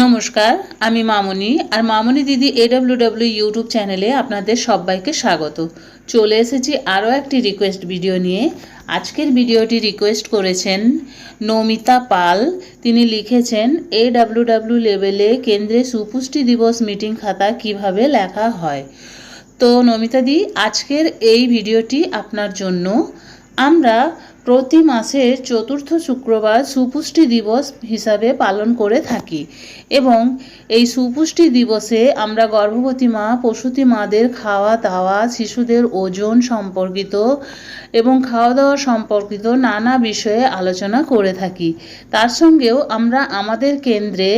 নমস্কার, আমি মামনি আর মামনি দিদি এডব্লিউ ডাব্লিউ ইউটিউব চ্যানেলে আপনাদের সবাইকে স্বাগত। চলে এসেছি আরও একটি রিকোয়েস্ট ভিডিও নিয়ে। আজকের ভিডিওটি রিকোয়েস্ট করেছেন নমিতা পাল। তিনি লিখেছেন এ ডাব্লিউ ডাব্লিউ লেভেলে কেন্দ্রে সুপুষ্টি দিবস মিটিং খাতা কীভাবে লেখা হয়? তো নমিতা দি, আজকের এই ভিডিওটি আপনার জন্য। আমরা প্রতি মাসের চতুর্থ শুক্রবার সুপুষ্টি দিবস হিসাবে পালন করে থাকি এবং এই সুপুষ্টি দিবসে আমরা গর্ভবতী মা, প্রসূতি মাদের খাওয়া দাওয়া, শিশুদের ওজন সম্পর্কিত এবং খাওয়া দাওয়া সম্পর্কিত নানা বিষয়ে আলোচনা করে থাকি। তার সঙ্গেও আমরা আমাদের কেন্দ্রে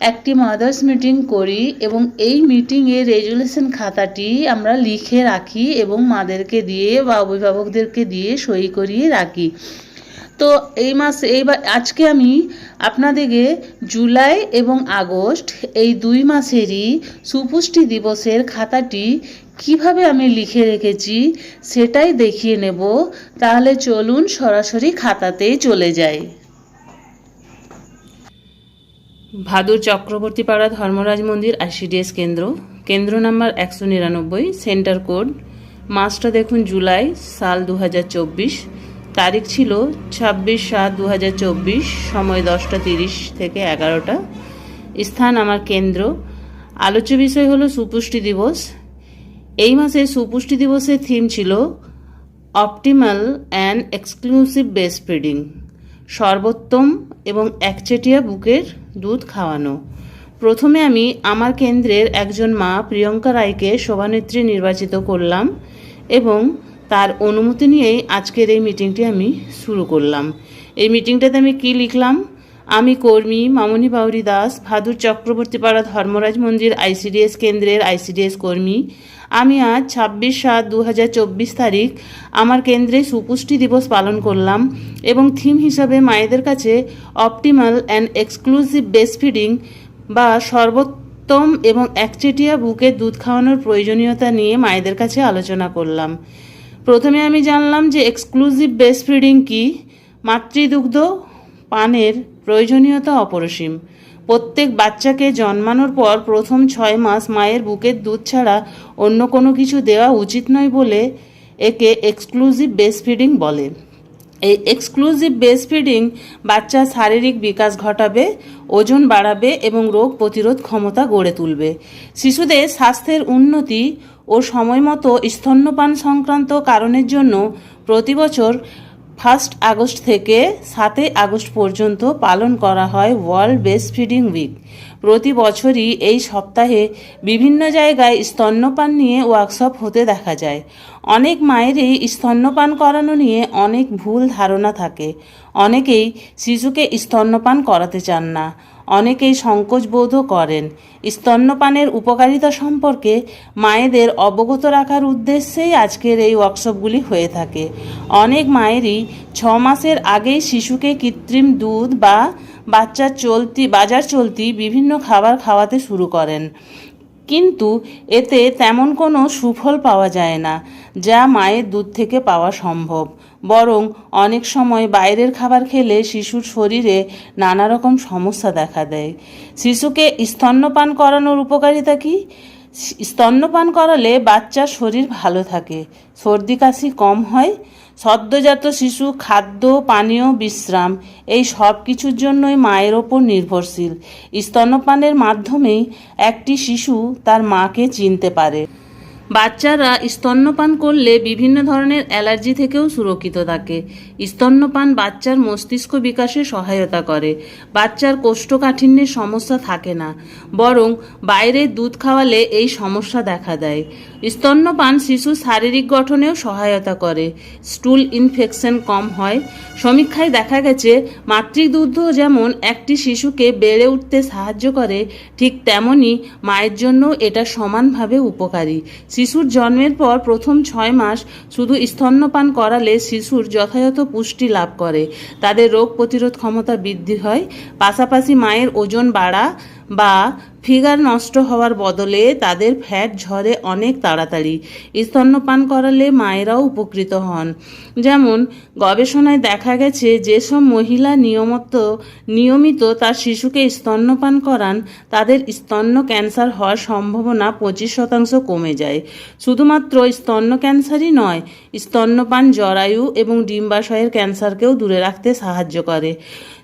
একটি মাদার্স মিটিং করি এবং এই মিটিংয়ে রেজুলেশন খাতাটি আমরা লিখে রাখি এবং মাদেরকে দিয়ে বা অভিভাবকদেরকে দিয়ে সই করিয়ে রাখি। তো এই মাস, এইবার আজকে আমি আপনাদেরকে জুলাই এবং আগস্ট এই দুই মাসেরই সুপুষ্টি দিবসের খাতাটি কীভাবে আমি লিখে রেখেছি সেটাই দেখিয়ে নেব। তাহলে চলুন সরাসরি খাতাতেই চলে যাই। ভাদুর চক্রবর্তী পাড়া ধর্মরাজ মন্দির আইসিডিএস কেন্দ্র। কেন্দ্র নাম্বার একশো নিরানব্বই, সেন্টার কোড। মাসটা দেখুন জুলাই সাল দু হাজার চব্বিশ। তারিখ ছিল ছাব্বিশ সাত দু সময় দশটা তিরিশ থেকে এগারোটা। স্থান আমার কেন্দ্র। আলোচ্য বিষয় হলো সুপুষ্টি দিবস। এই মাসে সুপুষ্টি দিবসের থিম ছিল optimal and exclusive breast feeding সর্বোত্তম এবং একচেটিয়া বুকের দুধ খাওয়ানো। প্রথমে আমি আমার কেন্দ্রের একজন মা প্রিয়ঙ্কা রায়কে শোভানেত্রী নির্বাচিত করলাম এবং তার অনুমতি নিয়েই আজকের এই মিটিংটি আমি শুরু করলাম। এই মিটিংটাতে আমি কি লিখলাম? আমি কর্মী মামনি বাউরি দাস, ভাদুর চক্রবর্তী চক্রবর্তীপাড়া ধর্মরাজ মন্দির, আইসিডিএস কেন্দ্রের আইসিডিএস কর্মী। আমি আজ ছাব্বিশ সাত দু তারিখ আমার কেন্দ্রে সুপুষ্টি দিবস পালন করলাম এবং থিম হিসাবে মায়েদের কাছে optimal and exclusive breast feeding বা সর্বোত্তম এবং একচেটিয়া বুকের দুধ খাওয়ানোর প্রয়োজনীয়তা নিয়ে মায়েদের কাছে আলোচনা করলাম। প্রথমে আমি জানলাম যে এক্সক্লুসিভ বেস্ট ফিডিং কী? মাতৃদুগ্ধ, পানের প্রয়োজনীয়তা অপরিসীম। প্রত্যেক বাচ্চাকে জন্মানোর পর প্রথম ছয় মাস মায়ের বুকের দুধ ছাড়া অন্য কোনো কিছু দেওয়া উচিত নয় বলে একে এক্সক্লুসিভ বেস্ট ফিডিং বলে। এই এক্সক্লুসিভ বেস্ট ফিডিং বাচ্চার শারীরিক বিকাশ ঘটাবে, ওজন বাড়াবে এবং রোগ প্রতিরোধ ক্ষমতা গড়ে তুলবে। শিশুদের স্বাস্থ্যের উন্নতি ও সময়মতো স্তন্যপান সংক্রান্ত কারণের জন্য প্রতি বছর ফার্স্ট আগস্ট থেকে সাতই আগস্ট পর্যন্ত পালন করা হয় ওয়ার্ল্ড বেস্ট ফিডিং উইক। প্রতি বছরই এই সপ্তাহে বিভিন্ন জায়গায় স্তন্যপান নিয়ে ওয়ার্কশপ হতে দেখা যায়। অনেক মায়েরই স্তন্যপান করানো নিয়ে অনেক ভুল ধারণা থাকে। অনেকেই শিশুকে স্তন্যপান করাতে চান না। অনেকেই সংকোচ বোধও করেন। স্তন্যপানের উপকারিতা সম্পর্কে মায়েদের অবগত রাখার উদ্দেশ্যেই আজকের এই ওয়ার্কশপগুলি হয়ে থাকে। অনেক মায়েরই ছ মাসের আগেই শিশুকে কৃত্রিম দুধ বা বাচ্চার চলতি, বাজার চলতি বিভিন্ন খাবার খাওয়াতে শুরু করেন। কিন্তু এতে তেমন কোনো সুফল পাওয়া যায় না, যা মায়ের দুধ থেকে পাওয়া সম্ভব। বরং অনেক সময় বাইরের খাবার খেলে শিশুর শরীরে নানা রকম সমস্যা দেখা দেয়। শিশুকে স্তন্যপান করানোর উপকারিতা কি? স্তন্যপান করালে বাচ্চার শরীর ভালো থাকে, সর্দি কাশি কম হয়, সদ্যজাত শিশু খাদ্য, পানীয়, বিশ্রাম, এই সব কিছুর জন্যই মায়ের ওপর নির্ভরশীল। স্তন্যপানের মাধ্যমেই একটি শিশু তার মাকে চিনতে পারে। বাচ্চারা স্তন্যপান করলে বিভিন্ন ধরনের অ্যালার্জি থেকেও সুরক্ষিত থাকে। স্তন্যপান বাচ্চার মস্তিষ্ক বিকাশে সহায়তা করে। বাচ্চার কোষ্ঠকাঠিন্যের সমস্যা থাকে না, বরং বাইরের দুধ খাওয়ালে এই সমস্যা দেখা দেয়। স্তন্যপান শিশুর শারীরিক গঠনেও সহায়তা করে। স্টুল ইনফেকশন কম হয়। সমীক্ষায় দেখা গেছে, মাতৃদুগ্ধ যেমন একটি শিশুকে বেড়ে উঠতে সাহায্য করে, ঠিক তেমনই মায়ের জন্য এটা সমানভাবে উপকারী। শিশুর জন্মের পর প্রথম ছয় মাস শুধু স্তন্যপান করালে শিশুর যথাযথ পুষ্টি লাভ করে। তাদের রোগ প্রতিরোধ ক্ষমতা বৃদ্ধি হয়। পাশাপাশি মায়ের ওজন বাড়া বা ফিগার নষ্ট হওয়ার বদলে তাদের ফ্যাট ঝরে অনেক তাড়াতাড়ি। স্তন্যপান করালে মায়েরাও উপকৃত হন। যেমন, গবেষণায় দেখা গেছে যেসব মহিলা নিয়মিত নিয়মিত তার শিশুকে স্তন্যপান করান, তাদের স্তন্য ক্যান্সার হওয়ার সম্ভাবনা পঁচিশ শতাংশ কমে যায়। শুধুমাত্র স্তন্য ক্যান্সারই নয়, স্তন্যপান জরায়ু এবং ডিম্বাশয়ের ক্যান্সারকেও দূরে রাখতে সাহায্য করে।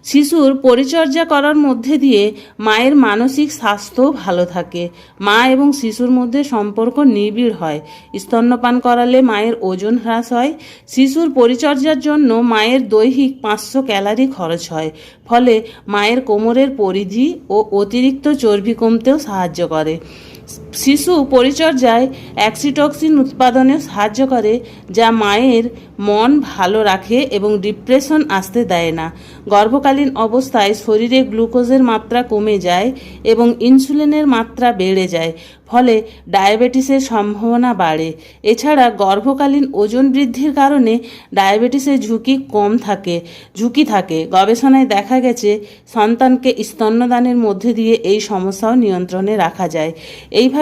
শিশুর পরিচর্যা করার মধ্যে দিয়ে মায়ের মানসিক স্বাস্থ্য ভালো থাকে। মা এবং শিশুর মধ্যে সম্পর্ক নিবিড় হয়। স্তন্যপান করালে মায়ের ওজন হ্রাস হয়। শিশুর পরিচর্যার জন্য মায়ের দৈহিক পাঁচশো ক্যালারি খরচ হয়। ফলে মায়ের কোমরের পরিধি ও অতিরিক্ত চর্বি কমতেও সাহায্য করে। শিশু পরিচর্যায় অ্যাক্সিটক্সিন উৎপাদনে সাহায্য করে, যা মায়ের মন ভালো রাখে এবং ডিপ্রেশন আসতে দেয় না। গর্ভকালীন অবস্থায় শরীরে গ্লুকোজের মাত্রা কমে যায় এবং ইনসুলিনের মাত্রা বেড়ে যায়, ফলে ডায়াবেটিসের সম্ভাবনা বাড়ে। এছাড়া গর্ভকালীন ওজন বৃদ্ধির কারণে ডায়াবেটিসের ঝুঁকি কম থাকে, ঝুঁকি থাকে। গবেষণায় দেখা গেছে, সন্তানকে স্তন্যদানের মধ্যে দিয়ে এই সমস্যাও নিয়ন্ত্রণে রাখা যায়।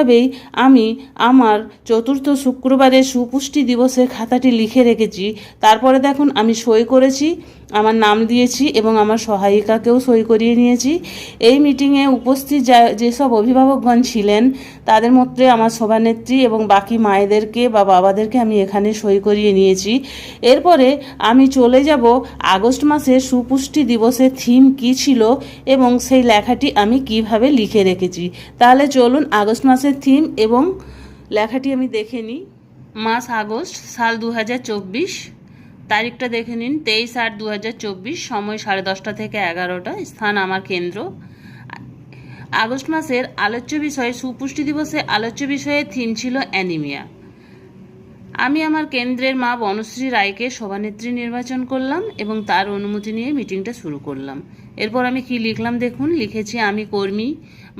এইভাবেই আমি আমার চতুর্থ শুক্রবারে সুপুষ্টি দিবসের খাতাটি লিখে রেখেছি। তারপরে দেখুন, আমি সই করেছি। আমার নাম দিয়েছি এবং আমার সহায়িকাকেও সই করিয়ে নিয়েছি। এই মিটিংয়ে উপস্থিত যা, যেসব অভিভাবকগণ ছিলেন, তাদের মধ্যে আমার সভানেত্রী এবং বাকি মায়েদেরকে বা বাবাদেরকে আমি এখানে সই করিয়ে নিয়েছি। এরপরে আমি চলে যাব আগস্ট মাসে সুপুষ্টি দিবসের থিম কি ছিল এবং সেই লেখাটি আমি কীভাবে লিখে রেখেছি। তাহলে চলুন আগস্ট মাসের থিম এবং লেখাটি আমি দেখে নিই। মাস আগস্ট, সাল দু হাজার চব্বিশ। তারিখটা দেখে নিন, তেইশ আট দু সময় সাড়ে দশটা থেকে এগারোটা, স্থান আমার কেন্দ্র। আগস্ট মাসের আলোচ্য বিষয়ে, সুপুষ্টি দিবসে আলোচ্য বিষয়ে থিম ছিল অ্যানিমিয়া। আমি আমার কেন্দ্রের মা বনশ্রী রায়কে সভানেত্রী নির্বাচন করলাম এবং তার অনুমতি নিয়ে মিটিংটা শুরু করলাম। এরপর আমি কি লিখলাম দেখুন, লিখেছি, আমি কর্মী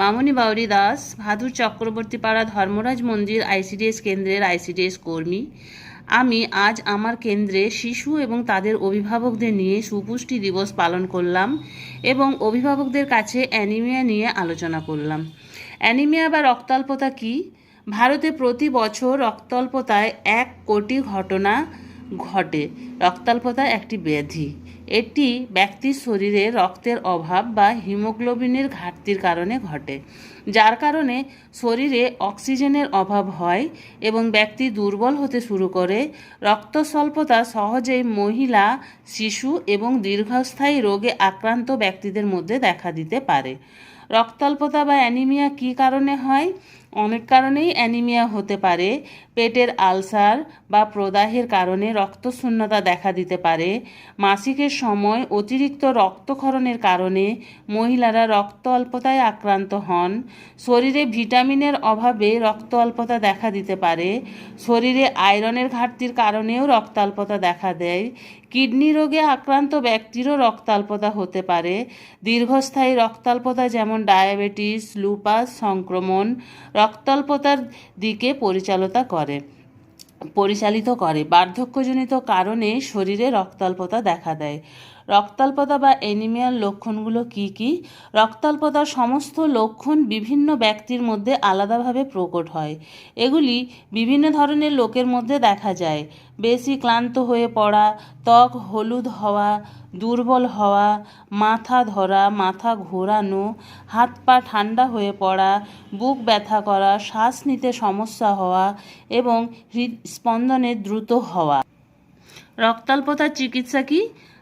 মামনি বাউরি দাস, ভাদুর চক্রবর্তী পাড়া ধর্মরাজ মন্দির আইসিডিএস কেন্দ্রের আইসিডিএস কর্মী আমি আজ আমার কেন্দ্রে শিশু এবং তাদের অভিভাবকদের নিয়ে সুপুষ্টি দিবস পালন করলাম এবং অভিভাবকদের কাছে অ্যানিমিয়া নিয়ে আলোচনা করলাম। অ্যানিমিয়া বা রক্তাল্পতা কি? ভারতে প্রতি বছর রক্তাল্পতায় এক কোটি ঘটনা ঘটে। রক্তাল্পতা একটি ব্যাধি। এটি ব্যক্তির শরীরে রক্তের অভাব বা হিমোগ্লোবিনের ঘাটতির কারণে ঘটে, যার কারণে শরীরে অক্সিজেনের অভাব হয় এবং ব্যক্তি দুর্বল হতে শুরু করে। রক্ত স্বল্পতা সহজেই মহিলা, শিশু এবং দীর্ঘস্থায়ী রোগে আক্রান্ত ব্যক্তিদের মধ্যে দেখা দিতে পারে। রক্তাল্পতা বা অ্যানিমিয়া কী কারণে হয়? অনেক কারণেই অ্যানিমিয়া হতে পারে। পেটের আলসার বা প্রদাহের কারণে রক্তশূন্যতা দেখা দিতে পারে। মাসিকের সময় অতিরিক্ত রক্তক্ষরণের কারণে মহিলারা রক্ত অল্পতায় আক্রান্ত হন। শরীরে ভিটামিনের অভাবে রক্ত অল্পতা দেখা দিতে পারে। শরীরে আয়রনের ঘাটতির কারণেও রক্তাল্পতা দেখা দেয়। কিডনি রোগে আক্রান্ত ব্যক্তিরও রক্তাল্পতা হতে পারে। দীর্ঘস্থায়ী রক্তাল্পতা যেমন ডায়াবেটিস, লুপাস, সংক্রমণ রক্তাল্পতার দিকে পরিচালনা করে। পরিচালিত করে। বার্ধক্যজনিত কারণে শরীরে রক্তাল্পতা দেখা দেয়। রক্তাল্পতা বা অ্যানিমিয়ার লক্ষণগুলো কি কি? রক্তাল্পতার সমস্ত লক্ষণ বিভিন্ন ব্যক্তির মধ্যে আলাদাভাবে প্রকট হয়। এগুলি বিভিন্ন ধরনের লোকের মধ্যে দেখা যায়। বেশি ক্লান্ত হয়ে পড়া, ত্বক হলুদ হওয়া, দুর্বল হওয়া, মাথা ধরা, মাথা ঘোরানো, হাত পা ঠান্ডা হয়ে পড়া, বুক ব্যথা করা, শ্বাস নিতে সমস্যা হওয়া এবং হৃদস্পন্দনে দ্রুত হওয়া। রক্তাল্পতার চিকিৎসা কি?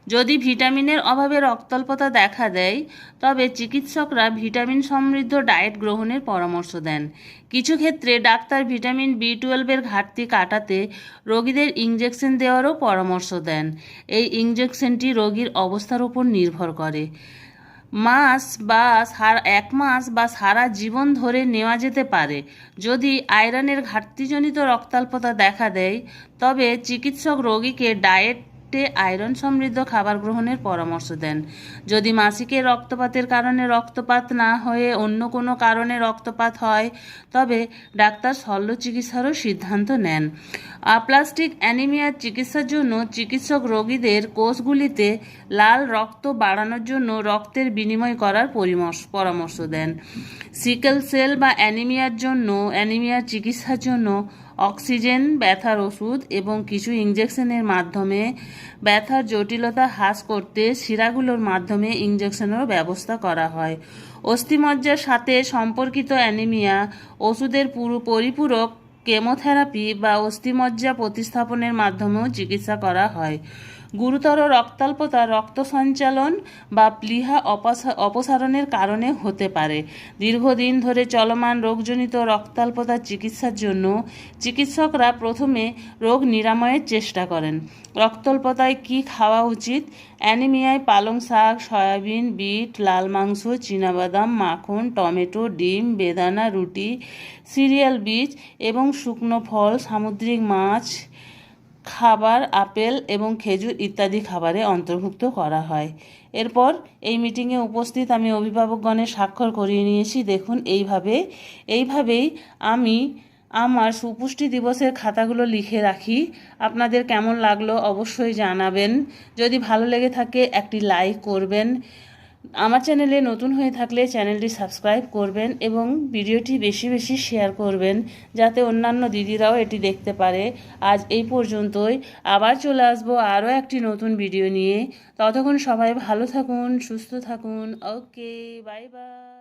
যদি ভিটামিনের অভাবে রক্তাল্পতা দেখা দেয়, তবে চিকিৎসকরা ভিটামিন সমৃদ্ধ ডায়েট গ্রহণের পরামর্শ দেন। কিছু ক্ষেত্রে ডাক্তার ভিটামিন বি টুয়েলভের ঘাটতি কাটাতে রোগীদের ইঞ্জেকশন দেওয়ারও পরামর্শ দেন। এই ইঞ্জেকশনটি রোগীর অবস্থার উপর নির্ভর করে। মাস বা সারা, এক মাস বা সারা জীবন ধরে নেওয়া যেতে পারে। যদি আয়রনের ঘাটতিজনিত রক্তাল্পতা দেখা দেয়, তবে চিকিৎসক রোগীকে ডায়েট চারটে আয়রন সমৃদ্ধ খাবার গ্রহণের পরামর্শ দেন। যদি মাসিকের রক্তপাতের কারণে রক্তপাত না হয়ে অন্য কোনো কারণে রক্তপাত হয়, তবে ডাক্তার শল্য চিকিৎসারও সিদ্ধান্ত নেন। আপ্লাস্টিক অ্যানিমিয়ার চিকিৎসার জন্য চিকিৎসক রোগীদের কোষগুলিতে লাল রক্ত বাড়ানোর জন্য রক্তের বিনিময় করার পরামর্শ দেন। সিকেল সেল বা অ্যানিমিয়ার জন্য অ্যানিমিয়ার চিকিৎসার জন্য অক্সিজেন, ব্যথার ওষুধ এবং কিছু ইঞ্জেকশনের মাধ্যমে ব্যথার জটিলতা হ্রাস করতে শিরাগুলোর মাধ্যমে ইঞ্জেকশনেরও ব্যবস্থা করা হয়। অস্থিমজ্জার সাথে সম্পর্কিত অ্যানিমিয়া, ওষুধের পুরো পরিপূরক কেমোথেরাপি বা অস্থিমজ্জা প্রতিস্থাপনের মাধ্যমেও চিকিৎসা করা হয়। গুরুতর রক্তাল্পতা রক্ত সঞ্চালন বা প্লীহা অপসা- অপসারণের কারণে হতে পারে। দীর্ঘদিন ধরে চলমান রোগজনিত রক্তাল্পতার চিকিৎসার জন্য চিকিৎসকরা প্রথমে রোগ নিরাময়ের চেষ্টা করেন। রক্তাল্পতায় কী খাওয়া উচিত? অ্যানিমিয়ায় পালং শাক, সয়াবিন, বিট, লাল মাংস, চীনাবাদাম, মাখন, টমেটো, ডিম, বেদানা, রুটি, সিরিয়াল বীজ এবং শুকনো ফল, সামুদ্রিক মাছ খাবার, আপেল এবং খেজুর ইত্যাদি খাবারে অন্তর্ভুক্ত করা হয়। এরপর এই মিটিংয়ে উপস্থিত আমি অভিভাবকগণের স্বাক্ষর করিয়ে নিয়েছি। দেখুন, এইভাবে, এইভাবেই আমি আমার সুপুষ্টি দিবসের খাতাগুলো লিখে রাখি। আপনাদের কেমন লাগল অবশ্যই জানাবেন। যদি ভালো লেগে থাকে, একটি লাইক করবেন। আমার চ্যানেলে নতুন হয়ে থাকলে চ্যানেলটি সাবস্ক্রাইব করবেন এবং ভিডিওটি বেশি বেশি শেয়ার করবেন, যাতে অন্যান্য দিদিরাও এটি দেখতে পারে। আজ এই পর্যন্তই। আবার চলে আসব আরও একটি নতুন ভিডিও নিয়ে। ততক্ষণ সবাই ভালো থাকুন, সুস্থ থাকুন। Okay bye bye